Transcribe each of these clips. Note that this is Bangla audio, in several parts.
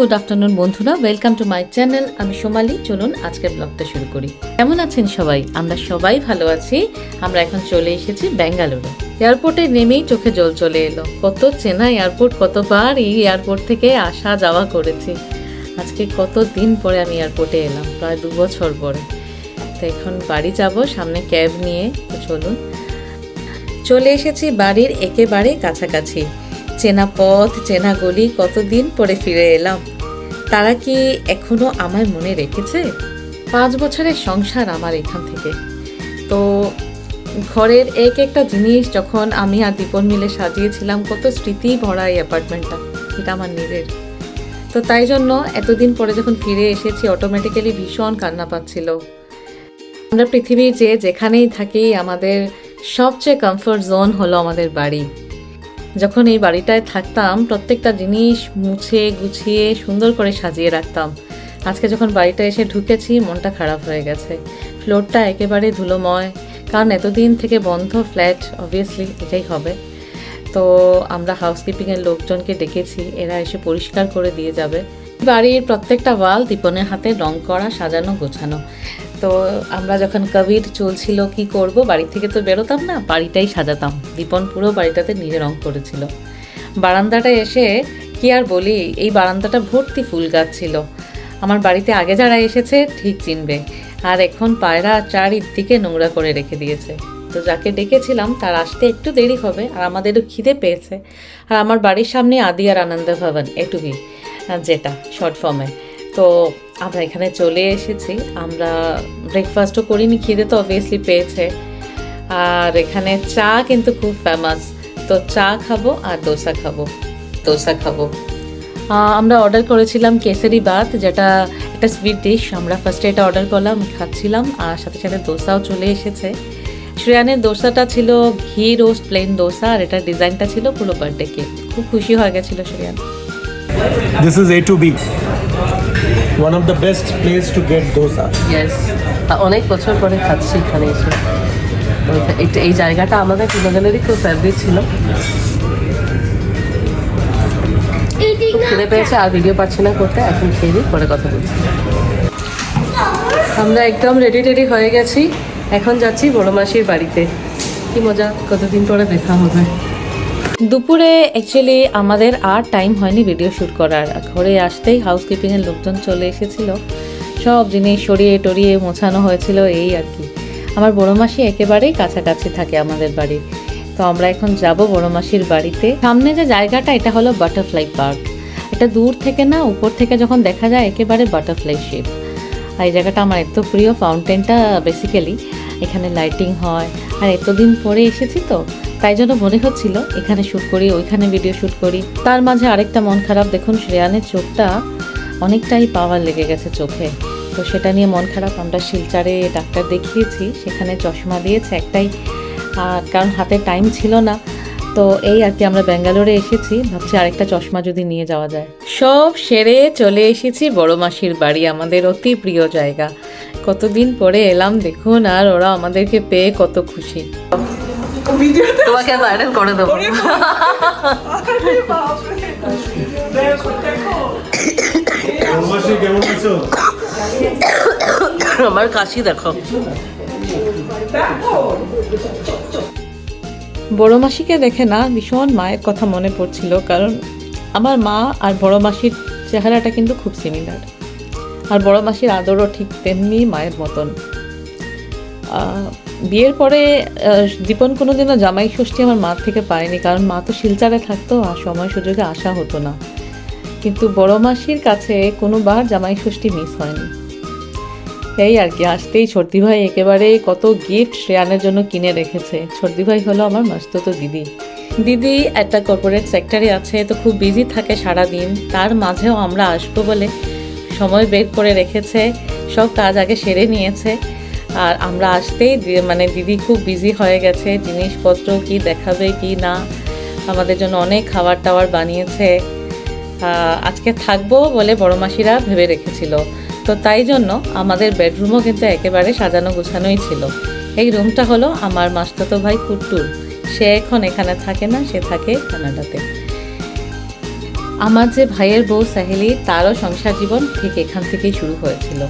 গুড আফটারনুন বন্ধুরা। ওয়েলকাম টু মাই চ্যানেল আমি সোমালি। চলুন আজকের ব্লগটা শুরু করি। কেমন আছেন সবাই? আমরা সবাই ভালো আছি। আমরা এখন চলে এসেছি বেঙ্গালুরু এয়ারপোর্টে নেমেই চোখে জল চলে এলো। কত চেনা এয়ারপোর্ট, কতবার এই এয়ারপোর্ট থেকে আসা যাওয়া করেছি। আজকে কত দিন পরে আমি এয়ারপোর্টে এলাম, প্রায় দু বছর পরে। তো এখন বাড়ি যাব সামনে ক্যাব নিয়ে। চলুন। চলে এসেছি বাড়ির একেবারে কাছাকাছি। চেনা পথ, চেনা গলি কতদিন পরে ফিরে এলাম? তারা কি এখনও আমায় মনে রেখেছে? পাঁচ বছরের সংসার আমার এখান থেকে। তো ঘরের এক একটা জিনিস যখন আমি আর দীপন মিলে সাজিয়েছিলাম, কত স্মৃতি ভরা এই অ্যাপার্টমেন্টটা, এটা আমার নিজের। তো তাই জন্য এতদিন পরে যখন ফিরে এসেছি অটোমেটিক্যালি ভীষণ কান্না পাচ্ছিল। আমরা পৃথিবীর যে যেখানেই থাকি, আমাদের সবচেয়ে কমফোর্ট জোন হলো আমাদের বাড়ি। যখন এই বাড়িটায় থাকতাম, প্রত্যেকটা জিনিস মুছে, গুছিয়ে, সুন্দর করে সাজিয়ে রাখতাম। আজকে যখন বাড়িটা এসে ঢুকেছি, মনটা খারাপ হয়ে গেছে। ফ্লোরটা একেবারে ধুলোময়। কারণ এতদিন থেকে বন্ধ ফ্ল্যাট অবভিয়াসলি এটাই হবে। তো আমরা হাউসকিপিংয়ের লোকজনকে ডেকেছি, এরা এসে পরিষ্কার করে দিয়ে যাবে। বাড়ির প্রত্যেকটা ওয়াল দীপনের হাতে রং করা, সাজানো, গোছানো। তো আমরা যখন কোভিড চলছিল কি করব, বাড়ি থেকে তো বেরোতাম না, বাড়িটাই সাজাতাম। দীপন পুরো বাড়িটাতে নিজে রং করেছিল। বারান্দাটা এসে কি আর বলি, এই বারান্দাটা ভর্তি ফুল গাছ ছিল। আমার বাড়িতে আগে যারা এসেছে ঠিক চিনবে। আর এখন পায়রা চারিদিকে নোংরা করে রেখে দিয়েছে। তো যাকে ডেকেছিলাম, তার আসতে একটু দেরি হবে, আর আমাদেরও খিদে পেয়েছে। আর আমার বাড়ির সামনে আদি আর আনন্দ ভবন, এটুকুই যেটা শর্ট ফর্মে তো আমরা এখানে চলে এসেছি। আমরা ব্রেকফাস্টও করিনি খিদে তো অবভিয়াসলি পেয়েছে। আর এখানে চা কিন্তু খুব ফেমাস তো চা খাব আর দোসা খাব। দোসা খাব। আমরা অর্ডার করেছিলাম কেসারি ভাত যেটা একটা সুইট ডিশ আমরা ফার্স্টে এটা অর্ডার করলাম খাচ্ছিলাম আর সাথে সাথে দোসাও চলে এসেছে। শ্রেয়ানের দোসাটা ছিল ঘি রোস্ট প্লেন দোসা আর এটার ডিজাইনটা ছিল পুরো বার্থডে কেক খুব খুশি হয়ে গেছিল Shreyan. This is A2B, one of the best place to get dosa. Yes অনেক বছর পরে খাচ্ছি এখানে এসে। এই জায়গাটা আমাদের তিনজনেরই খুব ফেভারিট ছিল। খিদে পেয়েছে, আর ভিডিও পাচ্ছি না করতে, এখন খেয়ে দিই পরে কথা বলছি। আমরা একদম রেডি টেডি হয়ে গেছি। এখন যাচ্ছি বড় মাসির বাড়িতে। কি মজা, কতদিন পরে দেখা হবে। দুপুরে অ্যাকচুয়ালি আমাদের আর টাইম হয়নি ভিডিও শ্যুট করার। ঘরে আসতেই হাউসকিপিংয়ের লোকজন চলে এসেছিল। সব জিনিস সরিয়ে টরিয়ে মোছানো হয়েছিল, এই আর কি। আমার বড় মাসি একেবারেই কাছাকাছি থাকে আমাদের বাড়ি। তো আমরা এখন যাব বড় মাসির বাড়িতে। সামনে যে জায়গাটা, এটা হলো বাটারফ্লাই পার্ক এটা দূর থেকে না, উপর থেকে যখন দেখা যায়, একেবারে বাটারফ্লাই শেপ আর এই জায়গাটা আমার এত প্রিয় ফাউন্টেনটা বেসিক্যালি এখানে লাইটিং হয়। আর এতদিন পরে এসেছি তো তাই জন্য মনে হচ্ছিল, এখানে শ্যুট করি, ওইখানে ভিডিও শ্যুট করি। তার মাঝে আরেকটা মন খারাপ, দেখুন শ্রেয়ানের চোখটা অনেকটাই পাওয়ার লেগে গেছে চোখে। তো সেটা নিয়ে মন খারাপ, আমরা শিলচারে ডাক্তার দেখিয়েছি, সেখানে চশমা দিয়েছে একটাই। কারণ হাতে টাইম ছিল না, তো এই আর কি আমরা ব্যাঙ্গালোরে এসেছি, ভাবছি আরেকটা চশমা যদি নিয়ে যাওয়া যায়। সব সেরে চলে এসেছি বড় মাসির বাড়ি, আমাদের অতি প্রিয় জায়গা। কতদিন পরে এলাম, দেখুন আর ওরা আমাদেরকে পেয়ে কত খুশি। তোমাকে ভাইরাল করে দেবো। মাসি কেমন আছো? আমার কাশি দেখো। বড় মাসিকে দেখে না ভীষণ মায়ের কথা মনে পড়ছিল কারণ আমার মা আর বড় মাসির চেহারাটা কিন্তু খুব সিমিলার আর বড় মাসির আদরও ঠিক তেমনি মায়ের মতন। আহ, বিয়ের পরে দীপন কোনোদিনও জামাই ষষ্ঠী আমার মা থেকে পায়নি, কারণ মা তো শিলচারে থাকতো আর সময় সুযোগে আসা হতো না। কিন্তু বড় মাসির কাছে কোনোবার জামাই ষষ্ঠী মিস হয়নি। এই আর কি, আসতেই ছর্দি ভাই একেবারে কত গিফট শ্রেয়ানের জন্য কিনে রেখেছে। ছর্দি ভাই হলো আমার মাস্ততো দিদি। দিদি একটা কর্পোরেট সেক্টরে আছে, তো খুব বিজি থাকে সারা দিন তার মাঝেও আমরা আসব বলে সময় বের করে রেখেছে, সব কাজ আগে সেরে নিয়েছে। আর আমরা আসতেই মানে দিদি খুব বিজি হয়ে গেছে, জিনিসপত্র কি দেখাবে, কি না, আমাদের জন্য অনেক খাবার টাবার বানিয়েছে। আজকে থাকব বলে বড় মাসিরা ভেবে রেখেছিল। তো তাই জন্য আমাদের বেডরুমও কিন্তু একেবারে সাজানো গোছানোই ছিল। এই রুমটা হলো আমার মাস্ততো ভাই কুট্টুর। সে এখন এখানে থাকে না, সে থাকে কানাডাতে। আমার যে ভাইয়ের বউ সাহেলি, তারও সংসার জীবন ঠিক এখান থেকেই শুরু হয়েছিল।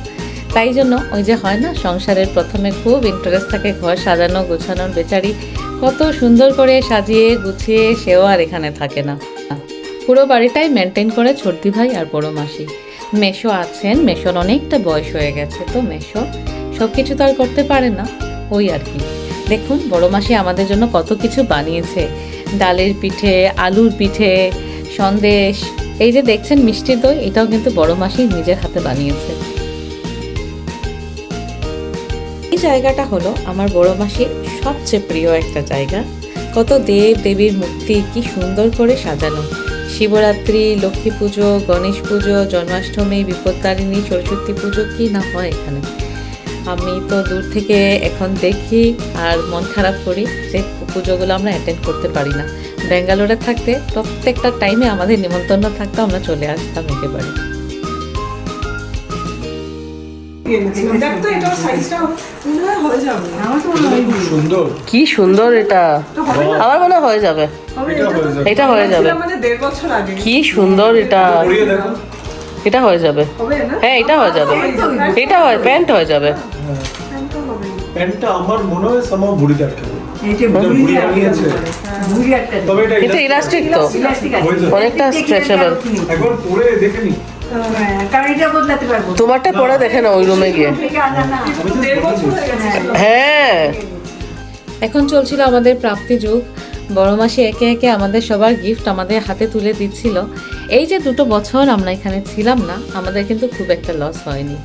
তাই জন্য ওই যে হয় না, সংসারের প্রথমে খুব ইন্টারেস্ট থাকে ঘর সাজানো গোছানোর বেচারি কত সুন্দর করে সাজিয়ে, গুছিয়ে সেও আর এখানে থাকে না। পুরো বাড়িটাই মেনটেন করে ছোটদি ভাই আর বড় মাসি। মেশো আছেন মেশোর অনেকটা বয়স হয়ে গেছে তো মেশো সব কিছু তো আর করতে পারে না, ওই আর কি। দেখুন, বড় মাসি আমাদের জন্য কত কিছু বানিয়েছে। ডালের পিঠে, আলুর পিঠে, সন্দেশ, এই যে দেখছেন মিষ্টি দই, এটাও কিন্তু বড় মাসি নিজের হাতে বানিয়েছে। জায়গাটা হলো আমার বড় মাসির সবচেয়ে প্রিয় একটা জায়গা। কত দেব দেবীর মূর্তি কি সুন্দর করে সাজানো। শিবরাত্রি, লক্ষ্মী পুজো, গণেশ পুজো, জন্মাষ্টমী বিপত্তারিণী সরস্বতী পুজো কি না হয় এখানে? আমি তো দূর থেকে এখন দেখি আর মন খারাপ করি যে পুজোগুলো আমরা অ্যাটেন্ড করতে পারি না। ব্যাঙ্গালোরে থাকতে প্রত্যেকটা টাইমে আমাদের নিমন্ত্রণ থাকতো, আমরা চলে আসতাম একেবারে। কি সুন্দর এটা। আমার মনে হয় যাবে। এটা হয়ে যাবে। এটা হয়ে যাবে। মানে দেড় বছর আগে। কি সুন্দর এটা। এটা হয়ে যাবে। হ্যাঁ এটা হয়ে যাবে। এটা হয় প্যান্ট হয়ে যাবে। প্যান্টটা আমার মনে হয় এটা ইলাস্টিক তো। অনেকটা স্ট্রেচেবল একবার পরে দেখে নি। হ্যাঁ, তোমারটা পরে দেখে না ওই রুমে গিয়ে। হয়ে। হ্যাঁ এখন চলছিল আমাদের প্রাপ্তি যুগ। বড় মাসি একে একে আমাদের সবার গিফট আমাদের হাতে তুলে দিচ্ছিল। এই যে দুটো বছর আমরা এখানে ছিলাম না আমাদের কিন্তু খুব একটা লস হয়নি।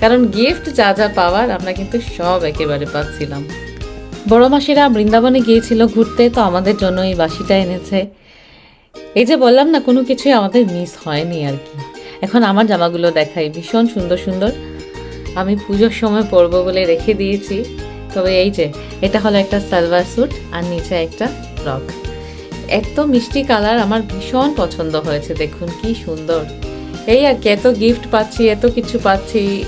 কারণ গিফট যা যা পাওয়ার আমরা কিন্তু সব একেবারে পাচ্ছিলাম। বড় মাসিরা বৃন্দাবনে গিয়েছিল ঘুরতে তো আমাদের জন্য এই বাসিটা এনেছে। এই যে বললাম না কোনো কিছুই আমাদের মিস হয়নি আর কি। এখন আমার জামাগুলো দেখাই। ভীষণ সুন্দর সুন্দর। আমি পুজোর সময় পরবো বলে রেখে দিয়েছি। তবে এই যে, এটা হলো একটা সালভার স্যুট আর নিচে একটা ফ্রক। এত মিষ্টি কালার আমার ভীষণ পছন্দ হয়েছে, দেখুন কি সুন্দর। এই আর কি, এত গিফট পাচ্ছি, এত কিছু পাচ্ছি।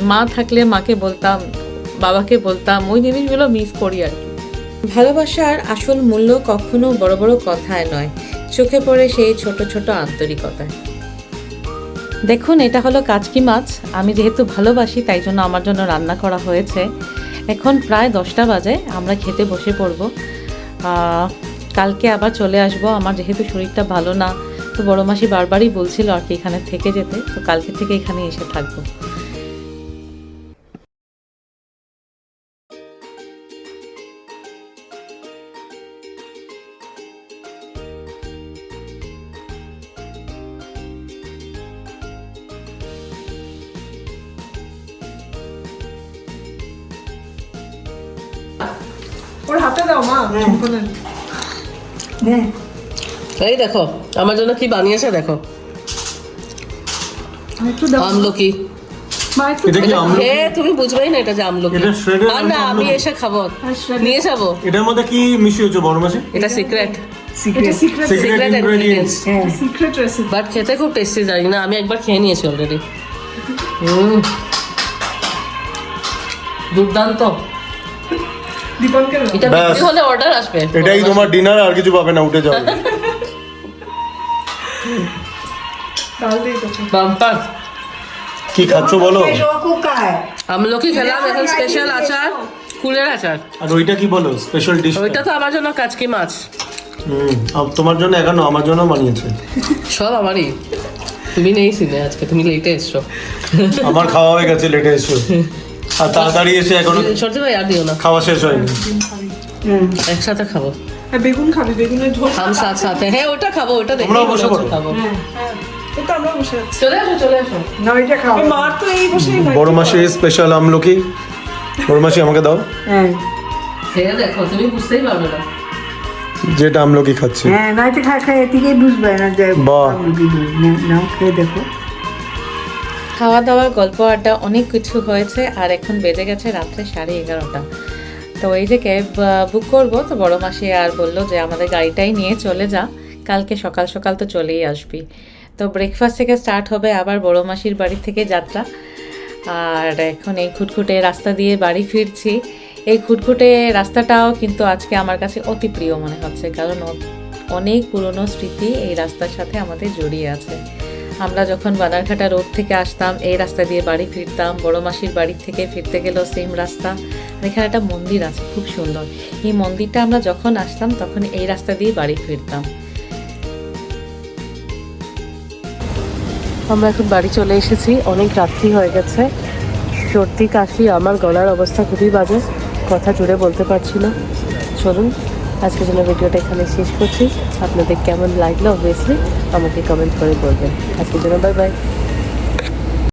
মা থাকলে মাকে বলতাম, বাবাকে বলতাম, ওই জিনিসগুলো মিস করি আর কি। ভালোবাসার আসল মূল্য কখনো বড় বড় কথায় নয়। চোখে পড়ে সেই ছোট ছোট আন্তরিকতায়। দেখুন, এটা হলো কাচকি মাছ। আমি যেহেতু ভালোবাসি, তাই জন্য আমার জন্য রান্না করা হয়েছে। এখন প্রায় দশটা বাজে, আমরা খেতে বসে পড়ব। কালকে আবার চলে আসব। আমার যেহেতু শরীরটা ভালো না, তো বড় মাসি বারবারই বলছিল আর কি এখানে থেকে যেতে। তো কালকে থেকে এখানে এসে থাকব। ওর হাতে দাও মা। এই দেখো আমার জন্য কি বানিয়েছে দেখো। আমলকি। মা একটু এটা কি আমলকি? এ তুমি বুঝবেই না এটা যে আমলকি। আর না আমি এসে খাব। নিয়ে যাব। এটার মধ্যে কি মিশিয়েছো বড় মাসে এটা সিক্রেট এটা সিক্রেট সিক্রেট Secret ইনগ্রেডিয়েন্টস হ্যাঁ। সিক্রেট রেসিপি বাট খেতে খুব টেস্টি জানি না আমি একবার খেয়ে নিয়েছি অলরেডি হুম দুর্দান্ত। এটা বিক্রি হলে অর্ডার আসবে। এটাই তোমার ডিনার আর কিছু পাবে না উঠে বাম্পার। কি খাচ্ছো বলো। আমলকি খেলাম এখন স্পেশাল আচার কুলের আচার। আর ওইটা কি বলো স্পেশাল ডিশ ওইটা তো আমার জন্য কাচকি মাছ। হুম তোমার জন্য এখানে আমার জন্য বানিয়েছে। সব আমারই। তুমি নেই সিনে আজকে তুমি লেটে এসছো। আমার খাওয়া হয়ে গেছে লেটে এসো আর তাড়াতাড়ি এসে এখনও ভাই আর দিও না। খাওয়া শেষ হয়নি। একসাথে খাব। হ্যাঁ, বেগুন খাবি বেগুনের ঝোল হাম সাথ সাথে। হ্যাঁ ওটা খাব ওটা দেখে বসে খাব। বসেই হয় বড় মাসি স্পেশাল আমলকি। বড় মাসি আমাকে দাও। হ্যাঁ, দেখো তুমি বুঝতেই পারবে না। যেটা আমলকি খাচ্ছে। হ্যাঁ, খায় বুঝবে না যে আমলকি না- খেয়ে দেখো। খাওয়া দাওয়া গল্প আড্ডা অনেক কিছু হয়েছে, আর এখন বেজে গেছে রাত্রে সাড়ে এগারোটা। তো এই যে ক্যাব বুক করব, তো বড় মাসি আর বলল যে আমাদের গাড়িটাই নিয়ে চলে যা, কালকে সকাল সকাল তো চলেই আসবি। তো ব্রেকফাস্ট থেকে স্টার্ট হবে আবার বড় মাসির বাড়ি থেকে যাত্রা। আর এখন এই খুটখুটে রাস্তা দিয়ে বাড়ি ফিরছি। এই খুটখুটে রাস্তাটাও কিন্তু আজকে আমার কাছে অতি প্রিয় মনে হচ্ছে, কারণ অনেক পুরনো স্মৃতি এই রাস্তার সাথে আমাদের জড়িয়ে আছে। আমরা যখন বানারঘাটা রোড থেকে আসতাম, এই রাস্তা দিয়ে বাড়ি ফিরতাম, বড় মাসির বাড়ি থেকে ফিরতে গেলেও সেম রাস্তা। এখানে একটা মন্দির আছে, খুব সুন্দর। এই মন্দিরটা আমরা যখন আসতাম, তখন এই রাস্তা দিয়ে বাড়ি ফিরতাম। আমরা এখন বাড়ি চলে এসেছি, অনেক রাত্রি হয়ে গেছে। সর্দি, কাশি, আমার গলার অবস্থা খুবই বাজে, কথা জুড়ে বলতে পারছি না। চলুন। আজকের জন্য ভিডিওটা এখানে শেষ করছি। আপনাদের কেমন লাগল অবভিয়াসলি আমাকে কমেন্ট করে বলবেন। আজকের জন্য বাই বাই